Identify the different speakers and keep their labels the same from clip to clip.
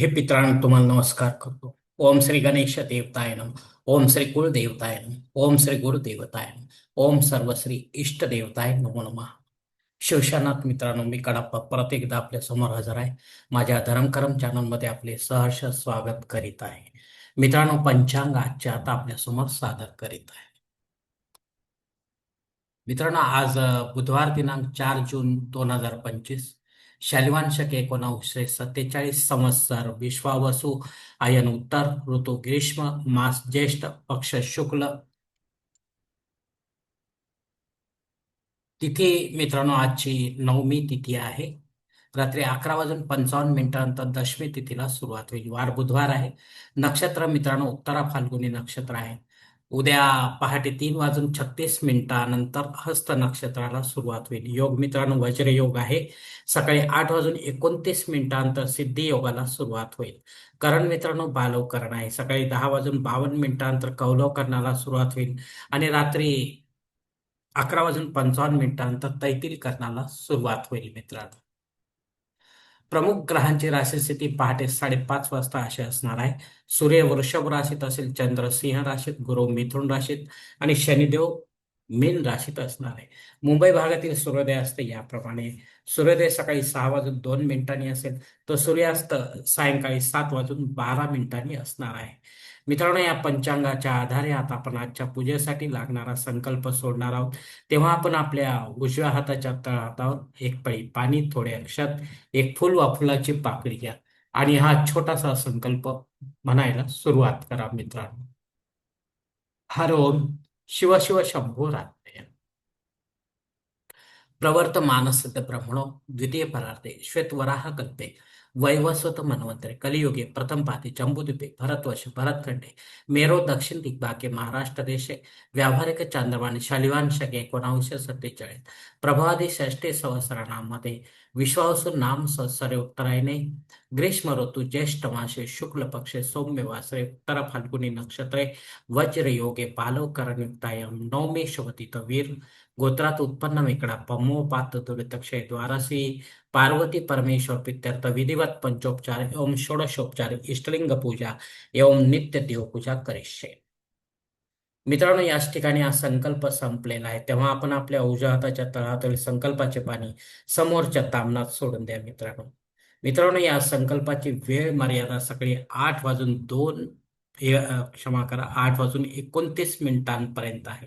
Speaker 1: हे पितरांनो तुम्हाला नमस्कार करतो. ओम श्री गणेश देवताय नम ओम श्री कुलदेवताय नम ओम श्री गुरुदेवताय नम ओम सर्वश्री इष्ट देवताय नमो नमः. शिवशानाथ मित्रांनो मी कडाप्पा परत एकदा आपल्यासमोर हजर आहे. माझ्या धर्मकरम चॅनलमध्ये आपले सहर्ष स्वागत करीत आहे. मित्रांनो पंचांग आजच्या आता आपल्यासमोर सादर करीत आहे. मित्रांनो आज बुधवार दिनांक चार जून दोन हजार पंचवीस शैलवांशक शके सत्तेचाळीस संवत्सर विश्वावसु आयन उत्तर ऋतू ग्रीष्म मास ज्येष्ठ पक्ष शुक्ल. तिथी मित्रांनो आजची नवमी तिथी आहे. रात्री अकरा वाजून पंचावन्न मिनिटानंतर दशमी तिथीला सुरुवात होईल. वार बुधवार आहे. नक्षत्र मित्रांनो उत्तरा फाल्गुनी नक्षत्र आहे. उद्या पहाटे तीन वाजून छत्तीस मिनिटानंतर हस्त नक्षत्राला सुरुवात होईल. योग मित्रांनो वज्रयोग आहे. सकाळी आठ वाजून एकोणतीस मिनिटानंतर सिद्धी योगाला सुरुवात होईल. करण मित्रांनो बालव करण आहे. सकाळी दहा वाजून बावन्न मिनिटानंतर कौलव करणाला सुरुवात होईल आणि रात्री अकरा वाजून पंचावन्न मिनिटानंतर तैतील करणाला सुरुवात होईल मित्रांनो. प्रमुख ग्रहांची राशीस्थिती पहाटे साडेपाच वाजता अशी असणार आहे. सूर्य वृषभ राशीत असेल चंद्र सिंह राशीत गुरु मिथुन राशीत आणि शनिदेव मीन राशीत असणार आहे. मुंबई भागातील सूर्योदय असते याप्रमाणे. सूर्योदय सकाळी सहा वाजून दोन मिनिटांनी असेल तर सूर्यास्त सायंकाळी सात वाजून बारा मिनिटांनी असणार आहे. मित्रांनो या पंचांगाच्या आधारे आता आपण आजच्या पूजेसाठी लागणारा संकल्प सोडणार आहोत. तेव्हा आपण आपल्या उजव्या हाताच्या तळहातावर एक पळी पाणी थोडे अक्षत एक फुल वा फुलाची पाकळी घ्या. आणि हा छोटासा संकल्प म्हणायला सुरुवात करा मित्रांनो. हर ओम शिव शिव शंभो रात्रे प्रवर्त मानसत ब्रह्मणो द्वितीय परार्थे श्वेतवराह कल्पे. वैवस्वत मनवंतरे कलियुगे प्रथम पाते जम्बूद्वीपे भरतवर्ष भरतखंडे मेरो दक्षिण दिग्भागे महाराष्ट्र देशे व्यावहारिक चांद्रवाणी शालिवान शके एकोणावीसशे सत्तेचाळीस प्रभावादी षष्टे संवत्सरामध्ये विश्वावसु नाम संवत्सरे उत्तरायणे ग्रीष्म ऋतू ज्येष्ठ मासे शुक्ल पक्षे सौम्य वासरे उत्तर फाल्गुनी नक्षत्रे वज्र योगे पालव करणयुक्तायम नवमे शुभतीत वीर गोत्रात उत्पन्न वेकडा पमोपात दुरितक्षय द्वारसी पार्वती परमेश्वर पित्यर्थ विधिवत पंचोपचार एवं षोडशोपचार इष्टलिंग पूजा एवं नित्य देवपूजा करिष्ये मित्रांनो याच ठिकाणी हा संकल्प संपलेला आहे. तेव्हा आपण आपल्या उजव्या हाताच्या संकल्पाचे पाणी समोरच्या तामनात सोडून द्या मित्रांनो. मित्रांनो या संकल्पाची वेळ मर्यादा सकाळी आठ वाजून दोन हे, क्षमा करा आठ वाजून एकोणतीस मिनिटांपर्यंत आहे.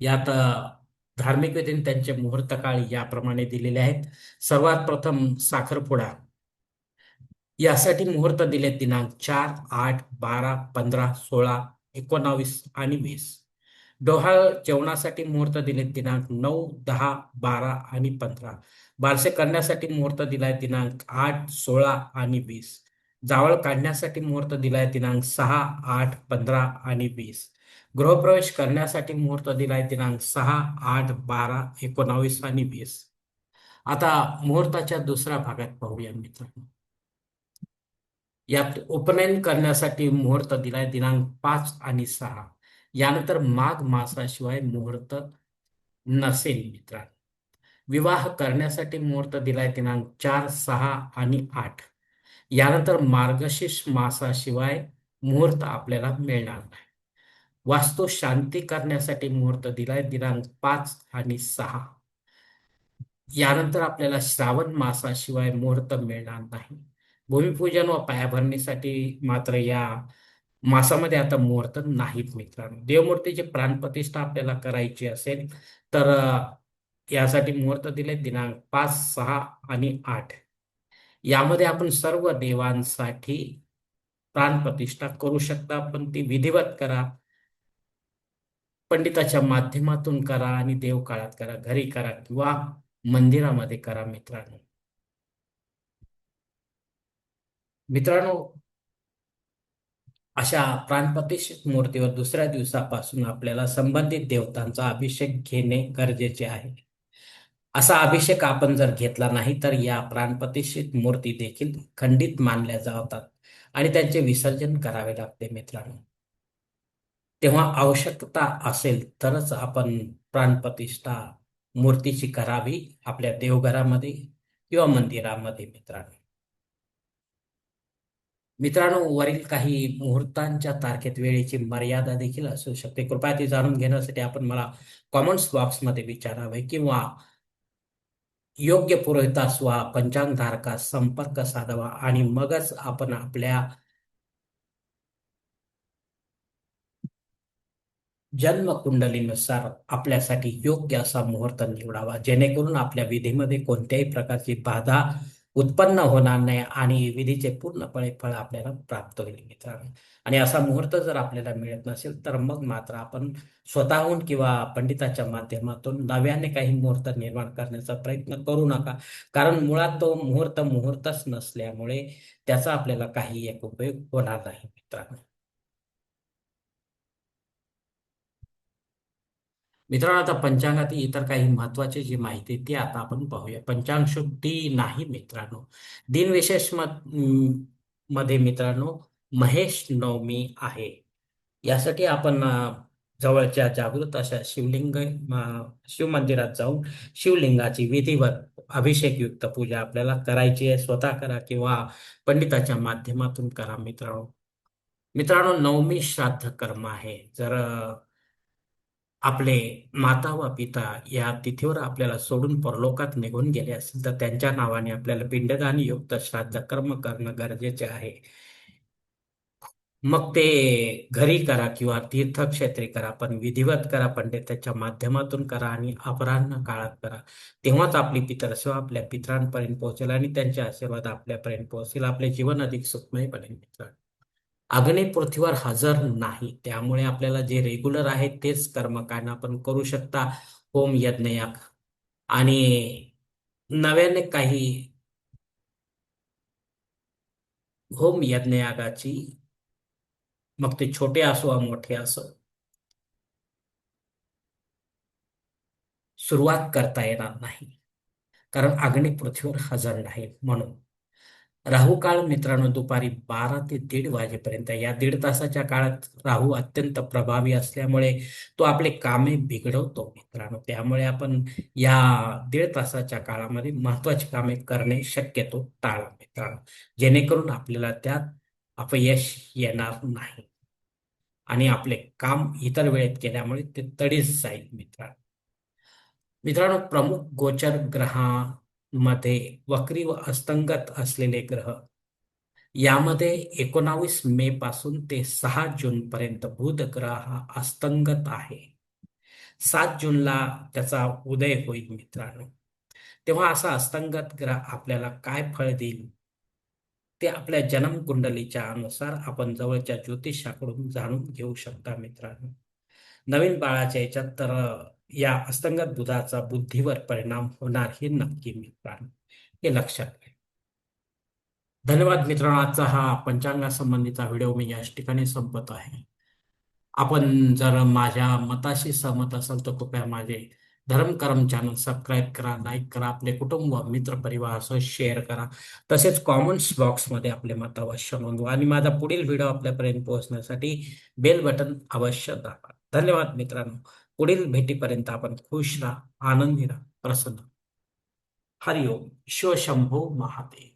Speaker 1: यात धार्मिक विधीने त्यांचे मुहूर्त काळ याप्रमाणे दिलेले आहेत. सर्वात प्रथम साखरपुडा यासाठी मुहूर्त दिले दिनांक चार आठ बारा पंधरा सोळा एकोणावीस आणि वीस. डोहाळ जेवणासाठी मुहूर्त दिले दिनांक नऊ दहा बारा आणि पंधरा. बारसे करण्यासाठी मुहूर्त दिलाय दिनांक आठ सोळा आणि वीस. जावळ काढण्यासाठी मुहूर्त दिलाय दिनांक सहा आठ पंधरा आणि वीस. गृहप्रवेश करण्यासाठी मुहूर्त दिलाय दिनांक सहा आठ बारा एकोणावीस आणि वीस. आता मुहूर्ताच्या दुसऱ्या भागात पाहूया मित्रांनो. यात उपनयन करण्यासाठी मुहूर्त दिलाय दिनांक पाच आणि सहा. यानंतर माघ मासाशिवाय मुहूर्त नसेल मित्रांनो. विवाह करण्यासाठी मुहूर्त दिलाय दिनांक चार सहा आणि आठ. यानंतर मार्गशीर्ष मासाशिवाय मुहूर्त आपल्याला मिळणार नाही. वास्तू शांती करण्यासाठी मुहूर्त दिलाय दिनांक पाच आणि सहा. यानंतर आपल्याला श्रावण मासाशिवाय मुहूर्त मिळणार नाही. भूमिपूजन व पायाभरणीसाठी मात्र या मासामध्ये आता मुहूर्त नाहीत मित्रांनो. देवमूर्तीची प्राणप्रतिष्ठा आपल्याला करायची असेल तर यासाठी मुहूर्त दिले दिनांक पाच सहा आणि आठ. यामध्ये आपण सर्व देवांसाठी प्राणप्रतिष्ठा करू शकता पण ती विधिवत करा. पंडिताच्या माध्यमातून करा आणि देवकाळात करा घरी करा किंवा मंदिरामध्ये करा मित्रांनो. मित्रांनो अशा प्राणप्रतिष्ठित मूर्तीवर दुसऱ्या दिवसापासून आपल्याला संबंधित देवतांचा अभिषेक घेणे गरजेचे आहे. असा अभिषेक आपण जर घेतला नाही तर या प्राणप्रतिष्ठित मूर्ती देखील खंडित मानल्या जातात आणि त्यांचे विसर्जन करावे लागते मित्रांनो. तेव्हा आवश्यकता असेल तरच आपण प्राणप्रतिष्ठा मूर्तीची करावी आपल्या देवघरामध्ये किंवा मंदिरामध्ये मित्रांनो. मित्रांनो वरील काही मुहूर्तांच्या तारखेत वेळेची मर्यादा देखील असू शकते. कृपया ती जाणून घेण्यासाठी आपण मला कॉमेंट्स बॉक्समध्ये विचारावे किंवा योग्य पुरोहितास वा पंचांग धारकास संपर्क साधावा आणि मगच आपण आपल्या जन्म कुंडलीनुसार आपल्यासाठी योग्य असा मुहूर्त निवडावा. जेणेकरून आपल्या विधीमध्ये कोणत्याही प्रकारची बाधा उत्पन्न होणार नाही आणि विधीचे पूर्णपणे फळ आपल्याला प्राप्त होईल मित्रांनो. आणि असा मुहूर्त जर आपल्याला मिळत नसेल तर मग मात्र आपण स्वतःहून किंवा पंडिताच्या माध्यमातून नव्याने काही मुहूर्त निर्माण करण्याचा प्रयत्न करू नका. कारण मुळात तो मुहूर्त मुहूर्तच नसल्यामुळे त्याचा आपल्याला काही एक उपयोग होणार नाही मित्रांनो. मित्रांनो आता पंचांगातील इतर काही महत्वाची जी माहिती ती आता आपण पाहूया. पंचांग शुद्धी नाही मित्रांनो. दिनविशेषमध्ये मित्रांनो महेश नवमी आहे. यासाठी आपण जवळच्या जागृत अशा शिवलिंग शिवमंदिरात जाऊन शिवलिंगाची विधिवत अभिषेकयुक्त पूजा आपल्याला करायची आहे. स्वतः करा किंवा पंडिताच्या माध्यमातून करा मित्रांनो. मित्रांनो नवमी श्राद्ध कर्म आहे. जर आपले माता व पिता या तिथीवर आपल्याला सोडून परलोकात निघून गेले असतील तर त्यांच्या नावाने आपल्याला पिंडदान युक्त श्राद्ध कर्म करणं गरजेचे आहे. मग ते घरी करा किंवा तीर्थक्षेत्री करा पण विधिवत करा पंडिताच्या माध्यमातून करा आणि अपराह्न काळात करा. तेव्हाच आपली पितरसेवा आपल्या पित्रांपर्यंत पोहोचेल आणि त्यांचे आशीर्वाद आपल्यापर्यंत पोहोचेल. आपले जीवन अधिक सुखमय बनेल मित्रांनो. अग्नी पृथ्वीवर हजर नाही. त्यामुळे आपल्याला जे रेग्युलर आहे तेच कर्मकांड आपण करू शकता. होम यज्ञयाग. आणि नव्याने काही होम यज्ञयागाची मग ते छोटे असो वा मोठे असो सुरुवात करता येणार नाही. कारण अग्नी पृथ्वीवर हजर नाही म्हणून. राहू काळ मित्रांनो दुपारी बारा ते दीड वाजेपर्यंत. या दीड तासाच्या काळात राहू अत्यंत प्रभावी असल्यामुळे तो आपले कामे बिघडवतो मित्रांनो. त्यामुळे आपण या दीड तासाच्या काळामध्ये महत्वाची कामे करणे शक्यतो टाळा मित्रांनो. जेणेकरून आपल्याला त्यात अपयश येणार नाही आणि आपले काम इतर वेळेत केल्यामुळे ते तडीच जाईल मित्रांनो. मित्रांनो प्रमुख गोचर ग्रहा मध्ये वक्री व अस्तंगत असलेले ग्रह. यामध्ये एकोणावीस मे पासून ते सहा जून पर्यंत बुध ग्रह हा अस्तंगत आहे. सात जूनला त्याचा उदय होईल मित्रांनो. तेव्हा असा अस्तंगत ग्रह आपल्याला काय फळ देईल? ते आपल्या जन्म कुंडलीच्या अनुसार आपण जवळच्या ज्योतिषाकडून जाणून घेऊ शकता मित्रांनो. नवीन बाळाच्या याच्यात तर या असंगत बुधाचा बुद्धीवर परिणाम होणार हे नक्की मित्रांनो हे लक्षात घ्या. धन्यवाद मित्रांनो. आजचा हा पंचांगासंबंधीचा व्हिडिओ मी याच ठिकाणी संपत आहे. आपण जर माझ्या मताशी सहमत असाल तर कृपया माझे धर्मकरम चॅनल सबस्क्राईब करा लाईक करा आपले कुटुंब मित्र परिवारासह शेअर करा. तसेच कॉमेंट्स बॉक्समध्ये आपले मत अवश्य नोंदवा आणि माझा पुढील व्हिडिओ आपल्यापर्यंत पोहोचण्यासाठी बेल बटन अवश्य दाबा. धन्यवाद मित्रांनो. पुढील भेटीपर्यंत आपण खुश राहा आनंदी राहा प्रसन्न हरिओम. शिवशंभो महादेव.